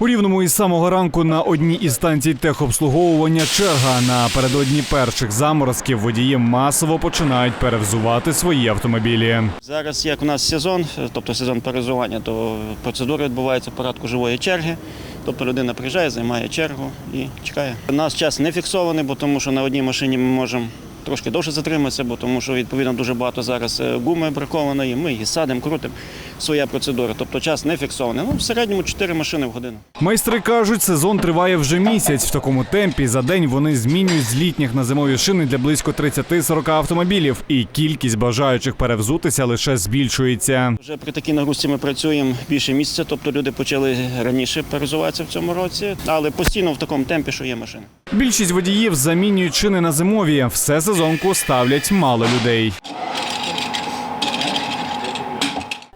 У рівному із самого ранку на одній із станцій техобслуговування черга напередодні перших заморозків водії масово починають перевзувати свої автомобілі. Зараз як у нас сезон, тобто сезон перезування, то процедура відбувається в порядку живої черги. Тобто людина приїжджає, займає чергу і чекає. У нас час не фіксований, бо тому що на одній машині ми можемо трошки довше затриматися, бо тому що відповідно дуже багато зараз е, гуми бракованої. Ми її садимо, крутимо. Своя процедура. Тобто час не фіксований. Ну, в середньому 4 машини в годину. Майстри кажуть, сезон триває вже місяць. В такому темпі за день вони змінюють з літніх на зимові шини для близько 30-40 автомобілів, і кількість бажаючих перевзутися лише збільшується. Вже при такій нагрузці ми працюємо більше місяця, тобто люди почали раніше перезуватися в цьому році, але постійно в такому темпі, що є машини. Більшість водіїв замінюють шини на зимові. Все сезонку ставлять мало людей.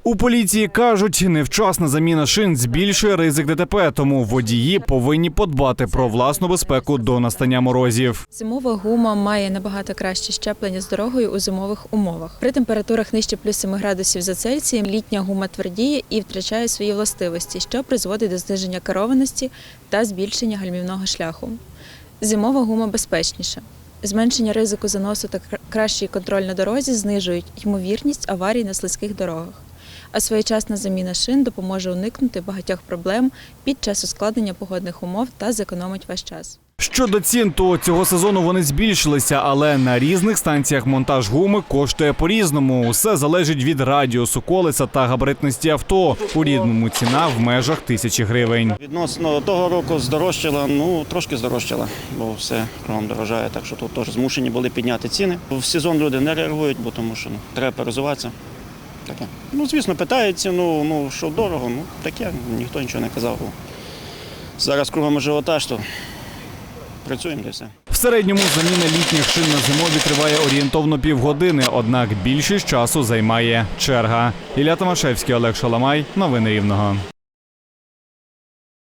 У поліції кажуть, невчасна заміна шин збільшує ризик ДТП, тому водії повинні подбати про власну безпеку до настання морозів. Зимова гума має набагато краще щеплення з дорогою у зимових умовах. При температурах нижче плюс 7 градусів за Цельсієм літня гума твердіє і втрачає свої властивості, що призводить до зниження керованості та збільшення гальмівного шляху. Зимова гума безпечніша. Зменшення ризику заносу та кра- кращий контроль на дорозі знижують ймовірність аварій на слизьких дорогах. А своєчасна заміна шин допоможе уникнути багатьох проблем під час ускладнення погодних умов та зекономить ваш час. Щодо цін, то цього сезону вони збільшилися, але на різних станціях монтаж гуми коштує по-різному. Усе залежить від радіусу колеса та габаритності авто. У рідному ціна в межах тисячі гривень. Відносно того року здорожчала, ну трошки здорожчала, бо все кругом дорожає, так що тут теж змушені були підняти ціни. В сезон люди не реагують, бо тому що ну, треба перезуватися. Таке. Ну, звісно, питають ціну, ну що дорого, ну таке, ніхто нічого не казав. Зараз кругом ажіотаж, то працюємо для все. В середньому заміна літніх шин на зимові триває орієнтовно півгодини, однак більшість часу займає черга. Ілля Томашевський, Олег Шаламай. Новини Рівного.